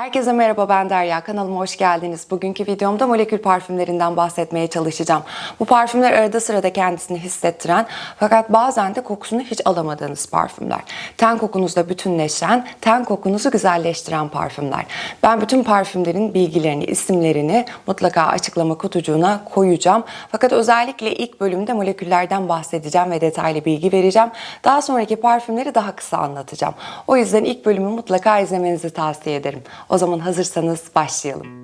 Herkese merhaba ben Derya. Kanalıma hoş geldiniz. Bugünkü videomda molekül parfümlerinden bahsetmeye çalışacağım. Bu parfümler arada sırada kendisini hissettiren fakat bazen de kokusunu hiç alamadığınız parfümler. Ten kokunuzla bütünleşen, ten kokunuzu güzelleştiren parfümler. Ben bütün parfümlerin bilgilerini, isimlerini mutlaka açıklama kutucuğuna koyacağım. Fakat özellikle ilk bölümde moleküllerden bahsedeceğim ve detaylı bilgi vereceğim. Daha sonraki parfümleri daha kısa anlatacağım. O yüzden ilk bölümü mutlaka izlemenizi tavsiye ederim. O zaman hazırsanız başlayalım.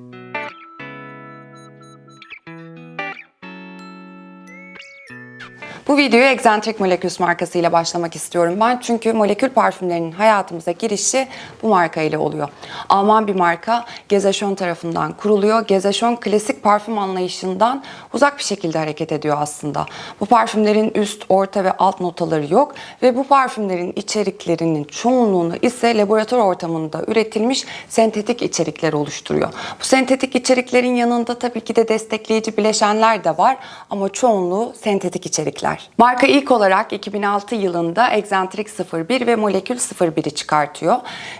Bu videoya Excentric Molecules markasıyla başlamak istiyorum ben. Çünkü molekül parfümlerinin hayatımıza girişi bu marka ile oluyor. Alman bir marka Gesation tarafından kuruluyor. Gesation klasik parfüm anlayışından uzak bir şekilde hareket ediyor aslında. Bu parfümlerin üst, orta ve alt notaları yok ve bu parfümlerin içeriklerinin çoğunluğunu ise laboratuvar ortamında üretilmiş sentetik içerikler oluşturuyor. Bu sentetik içeriklerin yanında tabii ki de destekleyici bileşenler de var ama çoğunluğu sentetik içerikler. Marka ilk olarak 2006 yılında Excentric 01 ve Molekül 01'i çıkartıyor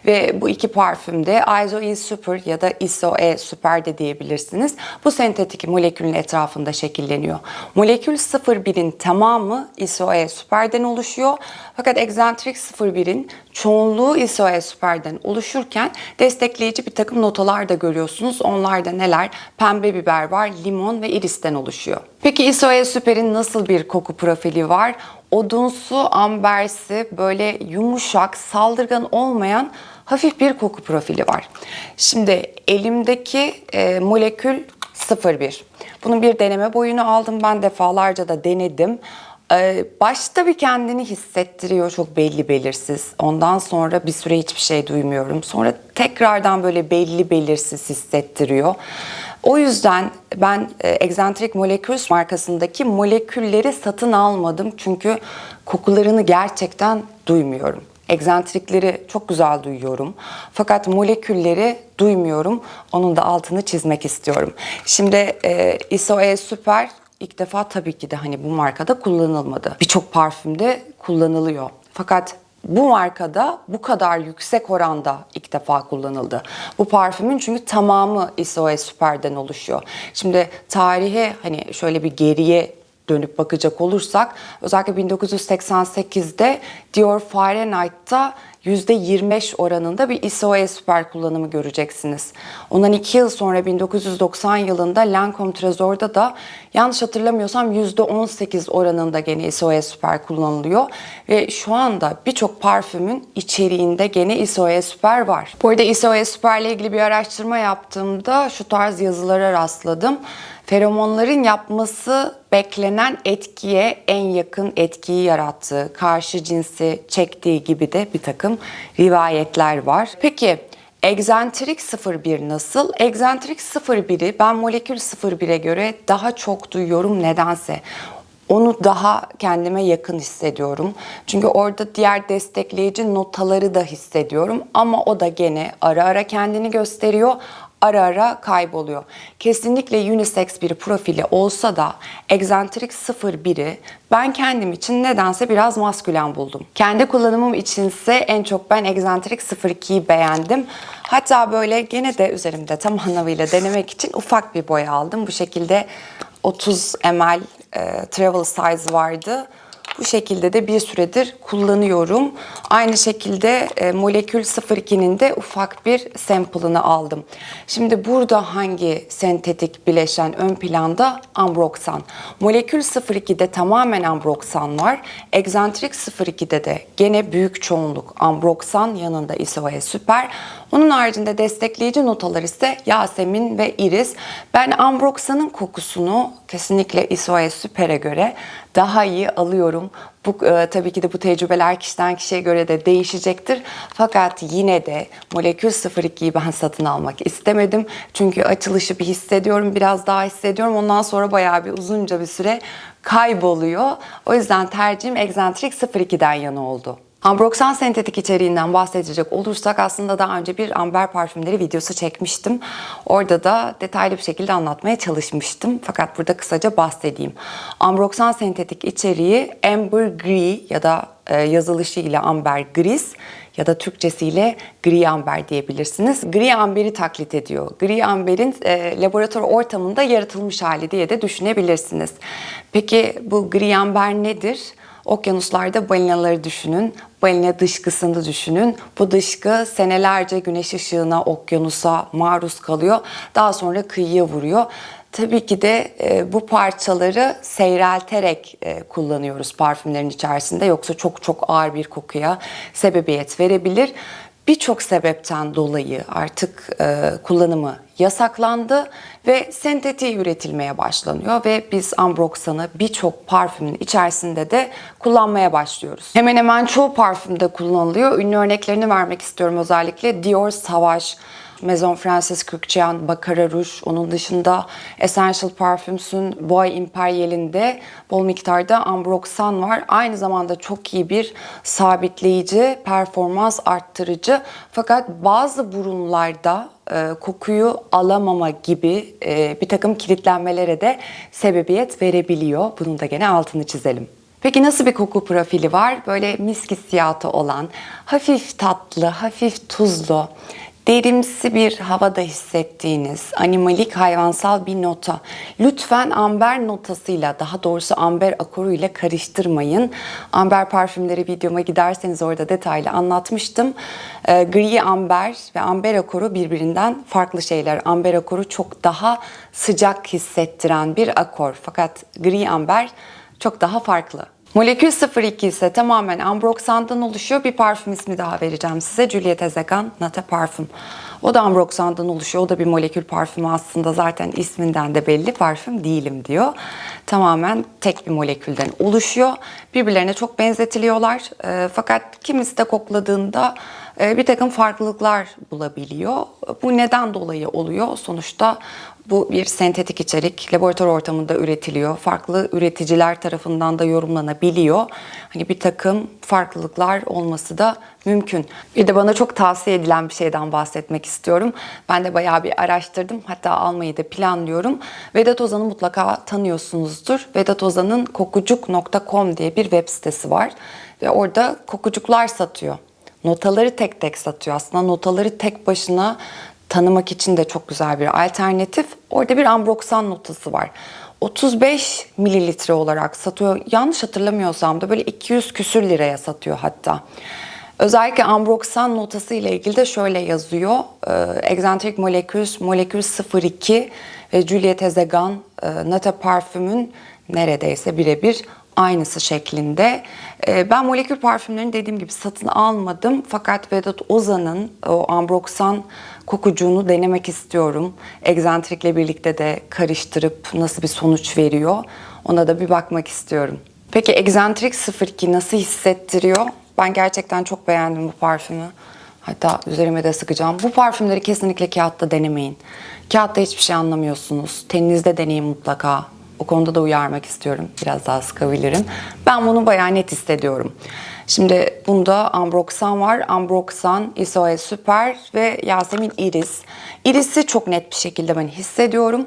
ve bu iki parfümde ISO E Super ya da ISO E Super de diyebilirsiniz. Bu sentetik molekülün etrafında şekilleniyor. Molekül 01'in tamamı ISO E Super'den oluşuyor. Fakat Excentric 01'in çoğunluğu ISO E Super'den oluşurken destekleyici bir takım notalar da görüyorsunuz. Onlar da neler? Pembe biber var, limon ve iristen oluşuyor. Peki ISO E Super'in nasıl bir koku profili var? Odunsu, ambersi, böyle yumuşak, saldırgan olmayan hafif bir koku profili var. Şimdi elimdeki e, molekül 01. Bunun bir deneme boyunu aldım. Ben defalarca da denedim. Ee, başta bir kendini hissettiriyor çok belli belirsiz. Ondan sonra bir süre hiçbir şey duymuyorum. Sonra tekrardan böyle belli belirsiz hissettiriyor. O yüzden ben Excentric Molecules markasındaki molekülleri satın almadım. Çünkü kokularını gerçekten duymuyorum. Egzentrikleri çok güzel duyuyorum. Fakat molekülleri duymuyorum. Onun da altını çizmek istiyorum. Şimdi e, ISO E Super ilk defa tabii ki de hani bu markada kullanılmadı. Birçok parfümde kullanılıyor. Fakat bu markada bu kadar yüksek oranda ilk defa kullanıldı. Bu parfümün çünkü tamamı ISO Super'den oluşuyor. Şimdi tarihe hani şöyle bir geriye dönüp bakacak olursak özellikle 1988'de Dior Fahrenheit'ta %25 oranında bir ISO Super kullanımı göreceksiniz. Ondan 2 yıl sonra 1990 yılında Lancome Tresor'da da yanlış hatırlamıyorsam %18 oranında gene ISO Super kullanılıyor. Ve şu anda birçok parfümün içeriğinde gene ISO Super var. Bu arada ISO Super ile ilgili bir araştırma yaptığımda şu tarz yazılara rastladım feromonların yapması beklenen etkiye en yakın etkiyi yarattığı, karşı cinsi çektiği gibi de bir takım rivayetler var. Peki Egzantrik 01 nasıl? Egzantrik 01'i ben molekül 01'e göre daha çok duyuyorum nedense. Onu daha kendime yakın hissediyorum. Çünkü orada diğer destekleyici notaları da hissediyorum ama o da gene ara ara kendini gösteriyor ara ara kayboluyor. Kesinlikle unisex bir profili olsa da Excentric 01'i ben kendim için nedense biraz maskülen buldum. Kendi kullanımım içinse en çok ben Excentric 02'yi beğendim. Hatta böyle gene de üzerimde tam anlamıyla denemek için ufak bir boy aldım. Bu şekilde 30 ml e, travel size vardı. Bu şekilde de bir süredir kullanıyorum. Aynı şekilde e, Molekül 02'nin de ufak bir sample'ını aldım. Şimdi burada hangi sentetik bileşen ön planda? Ambroxan. Molekül 02'de tamamen Ambroxan var. Excentric 02'de de gene büyük çoğunluk Ambroxan yanında ISOE Süper. Onun haricinde destekleyici notalar ise Yasemin ve Iris. Ben Ambroxan'ın kokusunu kesinlikle ISOE Süper'e göre daha iyi alıyorum. Bu e, tabii ki de bu tecrübeler kişiden kişiye göre de değişecektir. Fakat yine de Molekül 02'yi ben satın almak istemedim. Çünkü açılışı bir hissediyorum, biraz daha hissediyorum. Ondan sonra bayağı bir uzunca bir süre kayboluyor. O yüzden tercihim Excentric 02'den yana oldu. Ambroxan sentetik içeriğinden bahsedecek olursak aslında daha önce bir amber parfümleri videosu çekmiştim. Orada da detaylı bir şekilde anlatmaya çalışmıştım. Fakat burada kısaca bahsedeyim. Ambroxan sentetik içeriği Amber Gris ya da e, yazılışıyla Amber Gris ya da Türkçesiyle gri amber diyebilirsiniz. Gri amberi taklit ediyor. Gri amberin e, laboratuvar ortamında yaratılmış hali diye de düşünebilirsiniz. Peki bu gri amber nedir? Okyanuslarda balinaları düşünün. Balina dışkısını düşünün. Bu dışkı senelerce güneş ışığına, okyanusa maruz kalıyor. Daha sonra kıyıya vuruyor. Tabii ki de e, bu parçaları seyrelterek e, kullanıyoruz parfümlerin içerisinde. Yoksa çok çok ağır bir kokuya sebebiyet verebilir. Birçok sebepten dolayı artık e, kullanımı yasaklandı ve sentetiği üretilmeye başlanıyor ve biz Ambroxan'ı birçok parfümün içerisinde de kullanmaya başlıyoruz. Hemen hemen çoğu parfümde kullanılıyor. Ünlü örneklerini vermek istiyorum özellikle Dior Sauvage, Maison Francis Kurkdjian, Baccarat Rouge, onun dışında Essential Parfums'ün Bois Imperial'inde bol miktarda Ambroxan var. Aynı zamanda çok iyi bir sabitleyici, performans arttırıcı. Fakat bazı burunlarda e, kokuyu alamama gibi e, bir takım kilitlenmelere de sebebiyet verebiliyor. Bunun da gene altını çizelim. Peki nasıl bir koku profili var? Böyle misk hissiyatı olan, hafif tatlı, hafif tuzlu, derimsi bir havada hissettiğiniz animalik hayvansal bir nota. Lütfen amber notasıyla daha doğrusu amber akoruyla karıştırmayın. Amber parfümleri videoma giderseniz orada detaylı anlatmıştım. Ee, gri amber ve amber akoru birbirinden farklı şeyler. Amber akoru çok daha sıcak hissettiren bir akor. Fakat gri amber çok daha farklı. Molekül 02 ise tamamen ambroxandan oluşuyor. Bir parfüm ismi daha vereceğim size. Juliet Ezegan Nata Parfüm. O da ambroxandan oluşuyor. O da bir molekül parfümü aslında zaten isminden de belli. Parfüm değilim diyor. Tamamen tek bir molekülden oluşuyor. Birbirlerine çok benzetiliyorlar. E, fakat kimisi de kokladığında e, bir takım farklılıklar bulabiliyor. Bu neden dolayı oluyor? Sonuçta bu bir sentetik içerik, laboratuvar ortamında üretiliyor. Farklı üreticiler tarafından da yorumlanabiliyor. Hani bir takım farklılıklar olması da mümkün. Bir de bana çok tavsiye edilen bir şeyden bahsetmek istiyorum. Ben de bayağı bir araştırdım. Hatta almayı da planlıyorum. Vedat Ozan'ı mutlaka tanıyorsunuzdur. Vedat Ozan'ın kokucuk.com diye bir web sitesi var. Ve orada kokucuklar satıyor. Notaları tek tek satıyor. Aslında notaları tek başına tanımak için de çok güzel bir alternatif. Orada bir ambroxan notası var. 35 mililitre olarak satıyor. Yanlış hatırlamıyorsam da böyle 200 küsür liraya satıyor hatta. Özellikle ambroxan notası ile ilgili de şöyle yazıyor. Ee, Eccentric Molecules, Molekül 02 ve Juliet Ezegan e, Nata parfümün neredeyse birebir aynısı şeklinde. Ee, ben molekül parfümlerini dediğim gibi satın almadım. Fakat Vedat Ozan'ın o ambroxan kokucuğunu denemek istiyorum. Egzentrikle birlikte de karıştırıp nasıl bir sonuç veriyor ona da bir bakmak istiyorum. Peki Egzantrik 02 nasıl hissettiriyor? Ben gerçekten çok beğendim bu parfümü. Hatta üzerime de sıkacağım. Bu parfümleri kesinlikle kağıtta denemeyin. Kağıtta hiçbir şey anlamıyorsunuz. Teninizde deneyin mutlaka. O konuda da uyarmak istiyorum. Biraz daha sıkabilirim. Ben bunu bayağı net hissediyorum. Şimdi bunda Ambroxan var. Ambroxan, Isoe Süper ve Yasemin Iris. Iris'i çok net bir şekilde ben hissediyorum.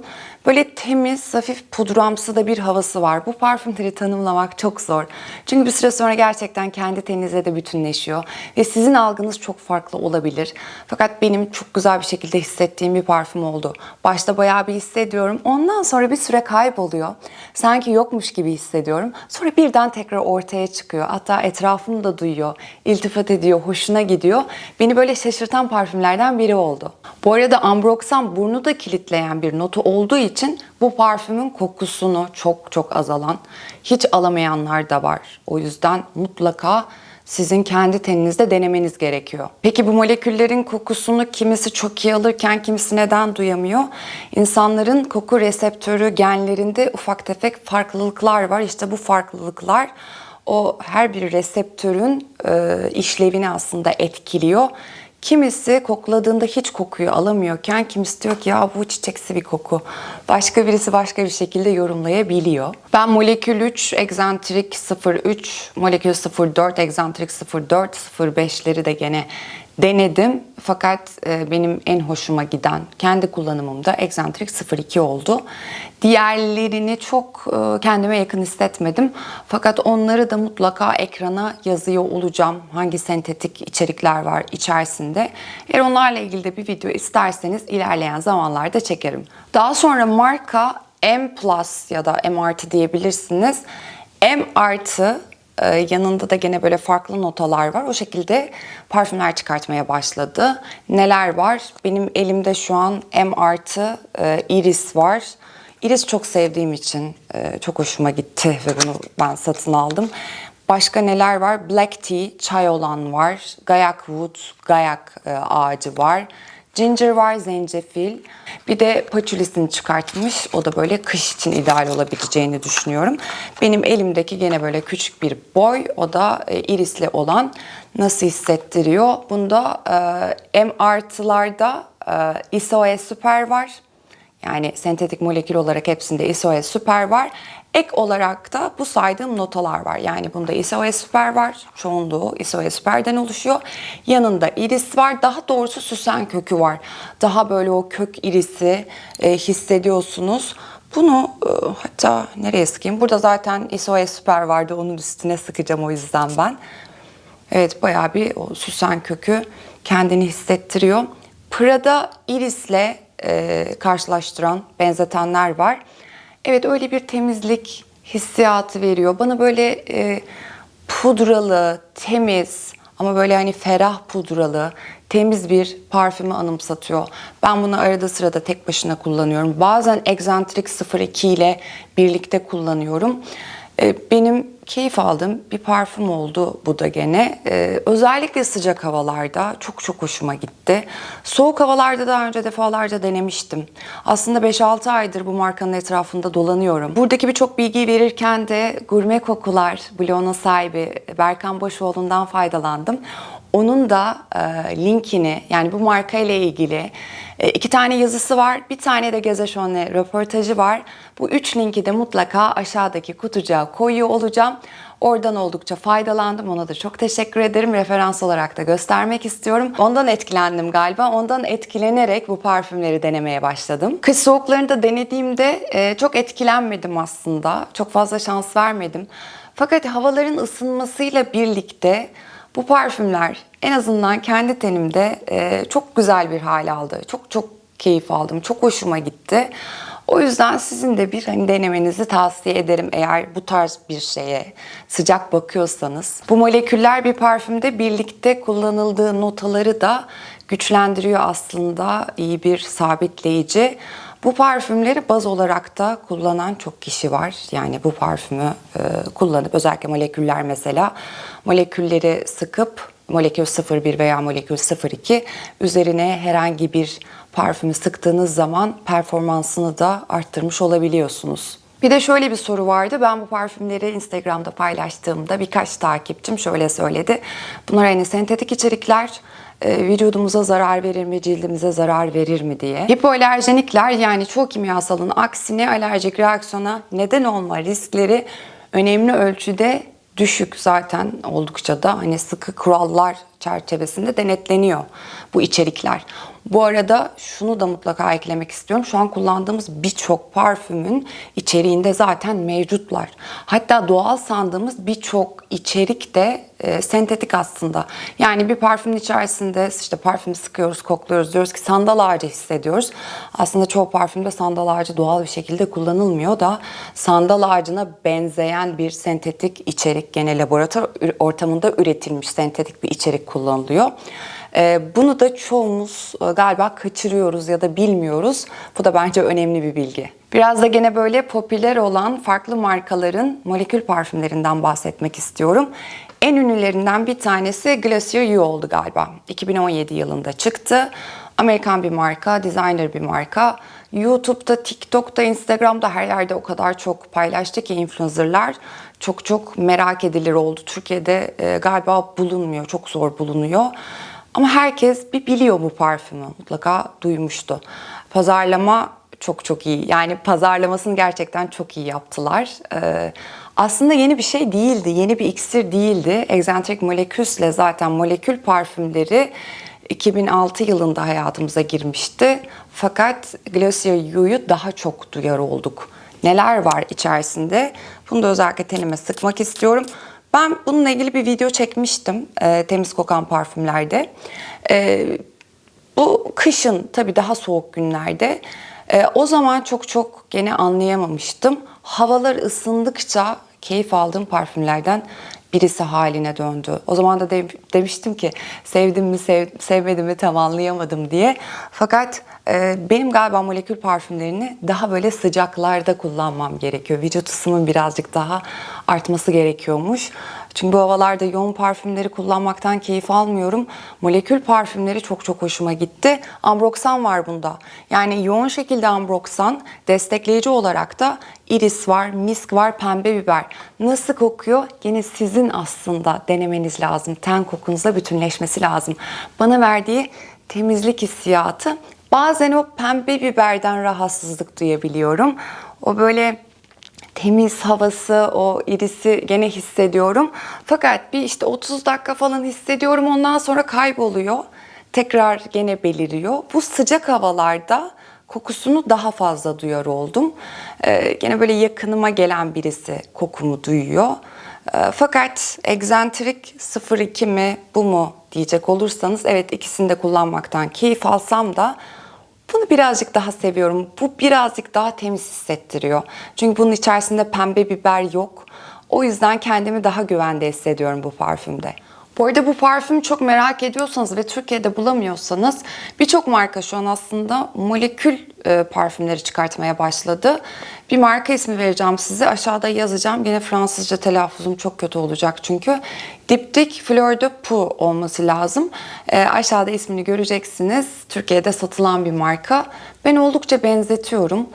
Böyle temiz, hafif pudramsı da bir havası var. Bu parfümleri tanımlamak çok zor. Çünkü bir süre sonra gerçekten kendi teninize de bütünleşiyor. Ve sizin algınız çok farklı olabilir. Fakat benim çok güzel bir şekilde hissettiğim bir parfüm oldu. Başta bayağı bir hissediyorum. Ondan sonra bir süre kayboluyor. Sanki yokmuş gibi hissediyorum. Sonra birden tekrar ortaya çıkıyor. Hatta etrafım da duyuyor. iltifat ediyor, hoşuna gidiyor. Beni böyle şaşırtan parfümlerden biri oldu. Bu arada Ambroxan burnu da kilitleyen bir notu olduğu için bu parfümün kokusunu çok çok azalan, hiç alamayanlar da var. O yüzden mutlaka sizin kendi teninizde denemeniz gerekiyor. Peki bu moleküllerin kokusunu kimisi çok iyi alırken kimisi neden duyamıyor? İnsanların koku reseptörü genlerinde ufak tefek farklılıklar var. İşte bu farklılıklar o her bir reseptörün e, işlevini aslında etkiliyor. Kimisi kokladığında hiç kokuyu alamıyorken kimisi diyor ki ya bu çiçeksi bir koku. Başka birisi başka bir şekilde yorumlayabiliyor. Ben molekül 3, egzantrik 03, molekül 04, egzantrik 04, 05'leri de gene denedim. Fakat e, benim en hoşuma giden kendi kullanımımda Eccentric 02 oldu. Diğerlerini çok e, kendime yakın hissetmedim. Fakat onları da mutlaka ekrana yazıyor olacağım. Hangi sentetik içerikler var içerisinde. Eğer onlarla ilgili de bir video isterseniz ilerleyen zamanlarda çekerim. Daha sonra marka M Plus ya da M artı diyebilirsiniz. M artı ee, yanında da gene böyle farklı notalar var. O şekilde parfümler çıkartmaya başladı. Neler var? Benim elimde şu an M artı e, Iris var. Iris çok sevdiğim için e, çok hoşuma gitti ve bunu ben satın aldım. Başka neler var? Black Tea, çay olan var. Gayak Wood, gayak e, ağacı var. Ginger var, zencefil. Bir de patchoulesini çıkartmış. O da böyle kış için ideal olabileceğini düşünüyorum. Benim elimdeki gene böyle küçük bir boy. O da e, irisli olan. Nasıl hissettiriyor? Bunda e, M artılarda e, ISOE süper var. Yani sentetik molekül olarak hepsinde ISOE süper var. Ek olarak da bu saydığım notalar var. Yani bunda ISOE süper var. Çoğunluğu ISOE süperden oluşuyor. Yanında iris var. Daha doğrusu süsen kökü var. Daha böyle o kök irisi e, hissediyorsunuz. Bunu e, hatta nereye sıkayım? Burada zaten ISOE süper vardı. Onun üstüne sıkacağım o yüzden ben. Evet bayağı bir o süsen kökü kendini hissettiriyor. Prada irisle e, karşılaştıran, benzetenler var. Evet öyle bir temizlik hissiyatı veriyor. Bana böyle e, pudralı, temiz ama böyle hani ferah pudralı, temiz bir parfümü anımsatıyor. Ben bunu arada sırada tek başına kullanıyorum. Bazen Eccentric 02 ile birlikte kullanıyorum. E, benim keyif aldığım bir parfüm oldu bu da gene. E, özellikle sıcak havalarda çok çok hoşuma gitti. Soğuk havalarda daha önce defalarca denemiştim. Aslında 5-6 aydır bu markanın etrafında dolanıyorum. Buradaki birçok bilgiyi verirken de gurme kokular, bloğunun sahibi Berkan Boşoğlu'ndan faydalandım. Onun da e, linkini yani bu marka ile ilgili e, iki tane yazısı var. Bir tane de Gezeşon'le röportajı var. Bu üç linki de mutlaka aşağıdaki kutucuğa koyuyor olacağım. Oradan oldukça faydalandım. Ona da çok teşekkür ederim. Referans olarak da göstermek istiyorum. Ondan etkilendim galiba. Ondan etkilenerek bu parfümleri denemeye başladım. Kış soğuklarında denediğimde e, çok etkilenmedim aslında. Çok fazla şans vermedim. Fakat havaların ısınmasıyla birlikte bu parfümler en azından kendi tenimde e, çok güzel bir hal aldı. Çok çok keyif aldım. Çok hoşuma gitti. O yüzden sizin de bir hani denemenizi tavsiye ederim eğer bu tarz bir şeye sıcak bakıyorsanız. Bu moleküller bir parfümde birlikte kullanıldığı notaları da güçlendiriyor aslında. iyi bir sabitleyici. Bu parfümleri baz olarak da kullanan çok kişi var. Yani bu parfümü e, kullanıp özellikle moleküller mesela molekülleri sıkıp molekül 01 veya molekül 02 üzerine herhangi bir parfümü sıktığınız zaman performansını da arttırmış olabiliyorsunuz. Bir de şöyle bir soru vardı. Ben bu parfümleri Instagram'da paylaştığımda birkaç takipçim şöyle söyledi. Bunlar hani sentetik içerikler e, vücudumuza zarar verir mi, cildimize zarar verir mi diye. Hipoalerjenikler yani çoğu kimyasalın aksine alerjik reaksiyona neden olma riskleri önemli ölçüde düşük zaten oldukça da hani sıkı kurallar çerçevesinde denetleniyor bu içerikler. Bu arada şunu da mutlaka eklemek istiyorum. Şu an kullandığımız birçok parfümün içeriğinde zaten mevcutlar. Hatta doğal sandığımız birçok içerik de e, sentetik aslında. Yani bir parfümün içerisinde işte parfümü sıkıyoruz, kokluyoruz. Diyoruz ki sandal ağacı hissediyoruz. Aslında çoğu parfümde sandal ağacı doğal bir şekilde kullanılmıyor da sandal ağacına benzeyen bir sentetik içerik gene laboratuvar ortamında üretilmiş sentetik bir içerik kullanılıyor. Ee, bunu da çoğumuz e, galiba kaçırıyoruz ya da bilmiyoruz. Bu da bence önemli bir bilgi. Biraz da gene böyle popüler olan farklı markaların molekül parfümlerinden bahsetmek istiyorum. En ünlülerinden bir tanesi Glacier U oldu galiba. 2017 yılında çıktı. Amerikan bir marka, designer bir marka. YouTube'da, TikTok'ta, Instagram'da her yerde o kadar çok paylaştı ki influencerlar çok çok merak edilir oldu. Türkiye'de e, galiba bulunmuyor, çok zor bulunuyor. Ama herkes bir biliyor bu parfümü. Mutlaka duymuştu. Pazarlama çok çok iyi. Yani pazarlamasını gerçekten çok iyi yaptılar. Ee, aslında yeni bir şey değildi. Yeni bir iksir değildi. Eccentric Molecules ile zaten molekül parfümleri 2006 yılında hayatımıza girmişti. Fakat Glossier You'yu daha çok duyar olduk. Neler var içerisinde? Bunu da özellikle tenime sıkmak istiyorum. Ben bununla ilgili bir video çekmiştim e, temiz kokan parfümlerde. E, bu kışın tabii daha soğuk günlerde e, o zaman çok çok gene anlayamamıştım. Havalar ısındıkça keyif aldığım parfümlerden birisi haline döndü. O zaman da de- demiştim ki sevdim mi sev- sevmedim mi tam anlayamadım diye. Fakat e, benim galiba molekül parfümlerini daha böyle sıcaklarda kullanmam gerekiyor. Vücut ısımın birazcık daha artması gerekiyormuş. Çünkü bu havalarda yoğun parfümleri kullanmaktan keyif almıyorum. Molekül parfümleri çok çok hoşuma gitti. Ambroxan var bunda. Yani yoğun şekilde ambroxan, destekleyici olarak da iris var, misk var, pembe biber. Nasıl kokuyor? Yine sizin aslında denemeniz lazım. Ten kokunuzla bütünleşmesi lazım. Bana verdiği temizlik hissiyatı bazen o pembe biberden rahatsızlık duyabiliyorum. O böyle temiz havası, o irisi gene hissediyorum. Fakat bir işte 30 dakika falan hissediyorum ondan sonra kayboluyor. Tekrar gene beliriyor. Bu sıcak havalarda kokusunu daha fazla duyar oldum. Ee, gene böyle yakınıma gelen birisi kokumu duyuyor. Ee, fakat egzantrik 02 mi bu mu diyecek olursanız evet ikisini de kullanmaktan keyif alsam da bunu birazcık daha seviyorum. Bu birazcık daha temiz hissettiriyor. Çünkü bunun içerisinde pembe biber yok. O yüzden kendimi daha güvende hissediyorum bu parfümde. Bu arada bu parfümü çok merak ediyorsanız ve Türkiye'de bulamıyorsanız birçok marka şu an aslında molekül e, parfümleri çıkartmaya başladı. Bir marka ismi vereceğim size. Aşağıda yazacağım. Yine Fransızca telaffuzum çok kötü olacak çünkü. Diptyque Fleur de Pou olması lazım. E, aşağıda ismini göreceksiniz. Türkiye'de satılan bir marka. Ben oldukça benzetiyorum.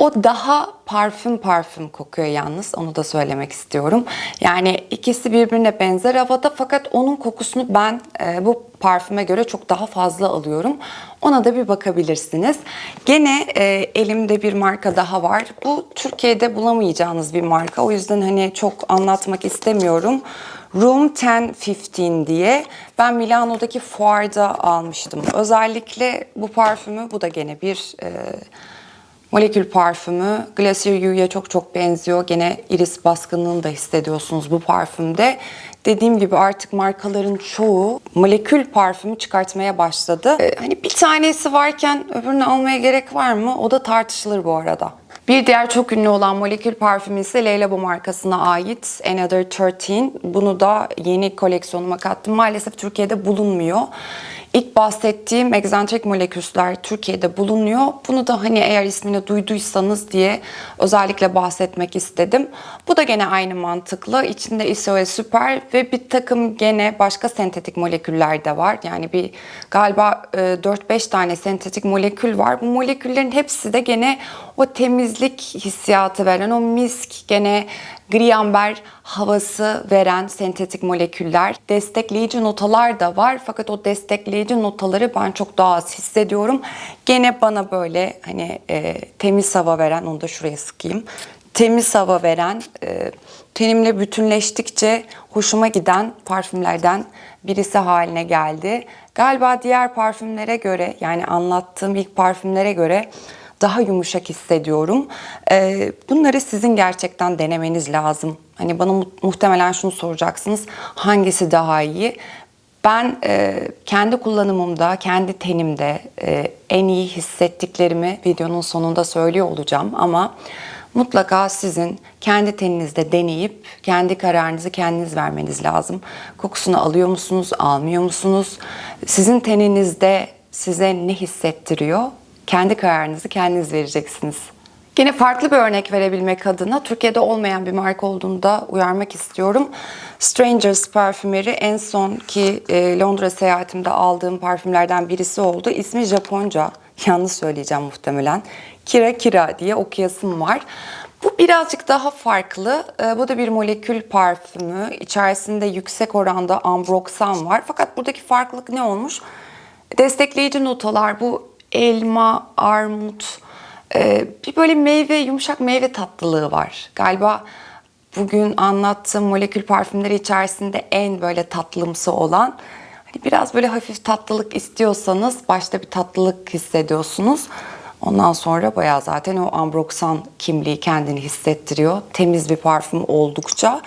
O daha parfüm parfüm kokuyor yalnız onu da söylemek istiyorum. Yani ikisi birbirine benzer havada fakat onun kokusunu ben e, bu parfüme göre çok daha fazla alıyorum. Ona da bir bakabilirsiniz. Gene e, elimde bir marka daha var. Bu Türkiye'de bulamayacağınız bir marka. O yüzden hani çok anlatmak istemiyorum. Room 1015 diye ben Milano'daki fuarda almıştım. Özellikle bu parfümü bu da gene bir e, Molekül parfümü Glacier You'ya çok çok benziyor. Gene iris baskınlığını da hissediyorsunuz bu parfümde. Dediğim gibi artık markaların çoğu molekül parfümü çıkartmaya başladı. Ee, hani bir tanesi varken öbürünü almaya gerek var mı? O da tartışılır bu arada. Bir diğer çok ünlü olan molekül parfümü ise Leylabo markasına ait Another 13. Bunu da yeni koleksiyonuma kattım. Maalesef Türkiye'de bulunmuyor. İlk bahsettiğim egzantrik moleküller Türkiye'de bulunuyor. Bunu da hani eğer ismini duyduysanız diye özellikle bahsetmek istedim. Bu da gene aynı mantıklı. İçinde ISOE süper ve bir takım gene başka sentetik moleküller de var. Yani bir galiba e, 4-5 tane sentetik molekül var. Bu moleküllerin hepsi de gene o temizlik hissiyatı veren, o misk gene gri amber havası veren sentetik moleküller. Destekleyici notalar da var fakat o destekleyici notaları ben çok daha az hissediyorum. Gene bana böyle hani e, temiz hava veren, onu da şuraya sıkayım. Temiz hava veren, e, tenimle bütünleştikçe hoşuma giden parfümlerden birisi haline geldi. Galiba diğer parfümlere göre yani anlattığım ilk parfümlere göre daha yumuşak hissediyorum. Ee, bunları sizin gerçekten denemeniz lazım. Hani bana mu- muhtemelen şunu soracaksınız. Hangisi daha iyi? Ben e, kendi kullanımımda, kendi tenimde e, en iyi hissettiklerimi videonun sonunda söylüyor olacağım ama mutlaka sizin kendi teninizde deneyip kendi kararınızı kendiniz vermeniz lazım. Kokusunu alıyor musunuz, almıyor musunuz? Sizin teninizde size ne hissettiriyor? Kendi kararınızı kendiniz vereceksiniz. Yine farklı bir örnek verebilmek adına Türkiye'de olmayan bir marka olduğunu da uyarmak istiyorum. Strangers parfümeri en son ki e, Londra seyahatimde aldığım parfümlerden birisi oldu. İsmi Japonca. Yanlış söyleyeceğim muhtemelen. Kira Kira diye okuyasım var. Bu birazcık daha farklı. E, bu da bir molekül parfümü. İçerisinde yüksek oranda ambroxan var. Fakat buradaki farklılık ne olmuş? Destekleyici notalar bu elma, armut, e, bir böyle meyve, yumuşak meyve tatlılığı var. Galiba bugün anlattığım molekül parfümleri içerisinde en böyle tatlımsı olan Hani biraz böyle hafif tatlılık istiyorsanız başta bir tatlılık hissediyorsunuz. Ondan sonra bayağı zaten o ambroxan kimliği kendini hissettiriyor. Temiz bir parfüm oldukça.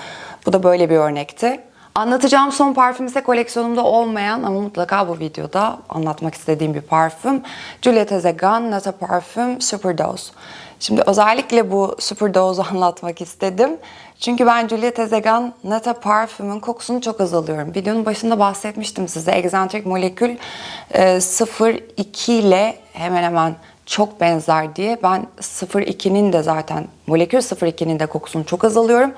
Bu da böyle bir örnekti. Anlatacağım son parfüm ise koleksiyonumda olmayan ama mutlaka bu videoda anlatmak istediğim bir parfüm. Juliette Zegan Nata Parfüm Superdose. Şimdi özellikle bu Superdose'u anlatmak istedim. Çünkü ben Juliette Zegan Nata Parfüm'ün kokusunu çok az alıyorum. Videonun başında bahsetmiştim size. Egzantrik molekül e, 0.2 ile hemen hemen çok benzer diye ben 0.2'nin de zaten molekül 0.2'nin de kokusunu çok az alıyorum.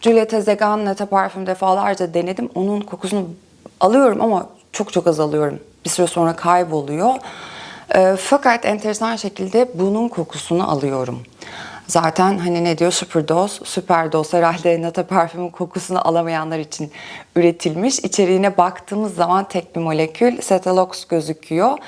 Juliette Zegan Nata Parfüm defalarca denedim. Onun kokusunu alıyorum ama çok çok az alıyorum. Bir süre sonra kayboluyor. E, fakat enteresan şekilde bunun kokusunu alıyorum. Zaten hani ne diyor superdose, superdose herhalde Nata parfümün kokusunu alamayanlar için üretilmiş. İçeriğine baktığımız zaman tek bir molekül Cetalox gözüküyor.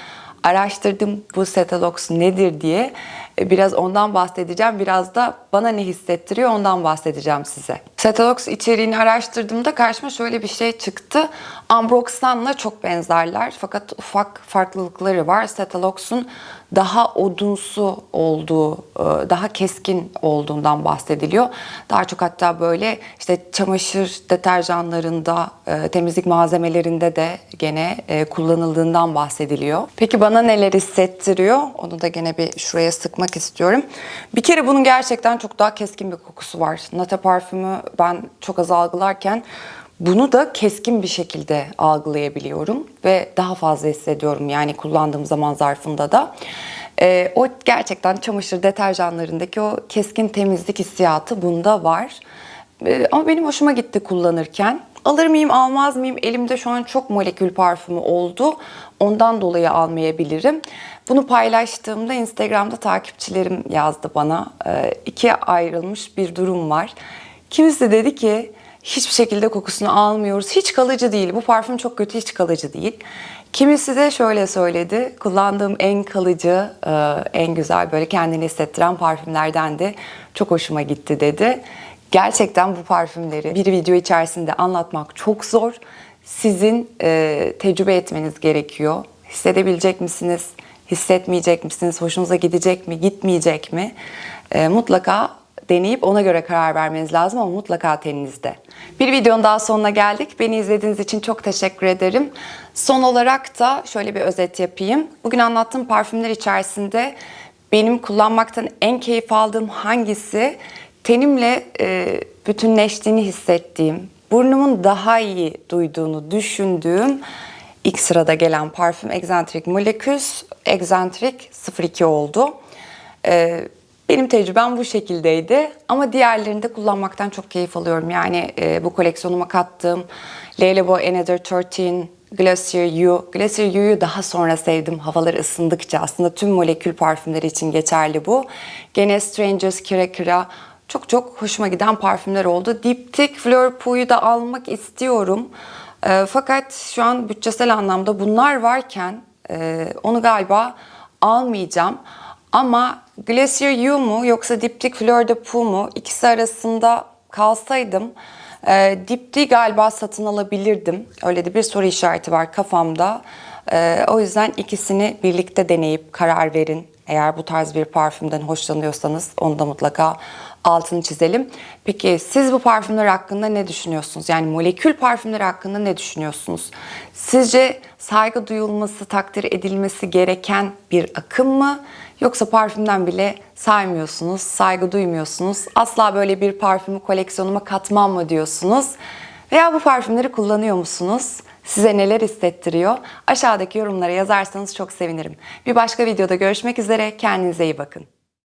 Araştırdım bu Cetalox nedir diye. E, Biraz ondan bahsedeceğim. Biraz da bana ne hissettiriyor ondan bahsedeceğim size. Cetalox içeriğini araştırdığımda karşıma şöyle bir şey çıktı. Ambroxan'la çok benzerler fakat ufak farklılıkları var. Cetalox'un daha odunsu olduğu, e, daha keskin olduğundan bahsediliyor. Daha çok hatta böyle işte çamaşır deterjanlarında, e, temizlik malzemelerinde de gene e, kullanıldığından bahsediliyor. Peki bana neler hissettiriyor? Onu da gene bir şuraya sıkmak istiyorum. Bir kere bunun gerçekten çok daha keskin bir kokusu var. Nata parfümü ben çok az algılarken bunu da keskin bir şekilde algılayabiliyorum ve daha fazla hissediyorum yani kullandığım zaman zarfında da. Ee, o gerçekten çamaşır deterjanlarındaki o keskin temizlik hissiyatı bunda var. Ee, ama benim hoşuma gitti kullanırken. Alır mıyım almaz mıyım? Elimde şu an çok molekül parfümü oldu. Ondan dolayı almayabilirim. Bunu paylaştığımda Instagram'da takipçilerim yazdı bana. Ee, ikiye ayrılmış bir durum var. Kimisi dedi ki hiçbir şekilde kokusunu almıyoruz. Hiç kalıcı değil. Bu parfüm çok kötü, hiç kalıcı değil. Kimisi de şöyle söyledi. Kullandığım en kalıcı, e, en güzel böyle kendini hissettiren parfümlerdendi. Çok hoşuma gitti dedi. Gerçekten bu parfümleri bir video içerisinde anlatmak çok zor. Sizin e, tecrübe etmeniz gerekiyor. Hissedebilecek misiniz? Hissetmeyecek misiniz? Hoşunuza gidecek mi? Gitmeyecek mi? E, mutlaka deneyip ona göre karar vermeniz lazım ama mutlaka teninizde. Bir videonun daha sonuna geldik. Beni izlediğiniz için çok teşekkür ederim. Son olarak da şöyle bir özet yapayım. Bugün anlattığım parfümler içerisinde benim kullanmaktan en keyif aldığım hangisi? Tenimle e, bütünleştiğini hissettiğim, burnumun daha iyi duyduğunu düşündüğüm ilk sırada gelen parfüm Excentric Molecules Excentric 02 oldu. Ee, benim tecrübem bu şekildeydi ama diğerlerini de kullanmaktan çok keyif alıyorum. Yani e, bu koleksiyonuma kattığım Leyla Boy Another 13, Glacier U. Glacier U'yu daha sonra sevdim havalar ısındıkça. Aslında tüm molekül parfümleri için geçerli bu. Gene Strangers, Kira Kira çok çok hoşuma giden parfümler oldu. Diptyque Fleur Pou'yu da almak istiyorum. E, fakat şu an bütçesel anlamda bunlar varken e, onu galiba almayacağım. Ama Glacier U mu yoksa Diptyque Fleur de Pou mu ikisi arasında kalsaydım e, Diptyque galiba satın alabilirdim. Öyle de bir soru işareti var kafamda. E, o yüzden ikisini birlikte deneyip karar verin. Eğer bu tarz bir parfümden hoşlanıyorsanız onu da mutlaka altını çizelim. Peki siz bu parfümler hakkında ne düşünüyorsunuz? Yani molekül parfümler hakkında ne düşünüyorsunuz? Sizce saygı duyulması, takdir edilmesi gereken bir akım mı? Yoksa parfümden bile saymıyorsunuz, saygı duymuyorsunuz. Asla böyle bir parfümü koleksiyonuma katmam mı diyorsunuz? Veya bu parfümleri kullanıyor musunuz? Size neler hissettiriyor? Aşağıdaki yorumlara yazarsanız çok sevinirim. Bir başka videoda görüşmek üzere. Kendinize iyi bakın.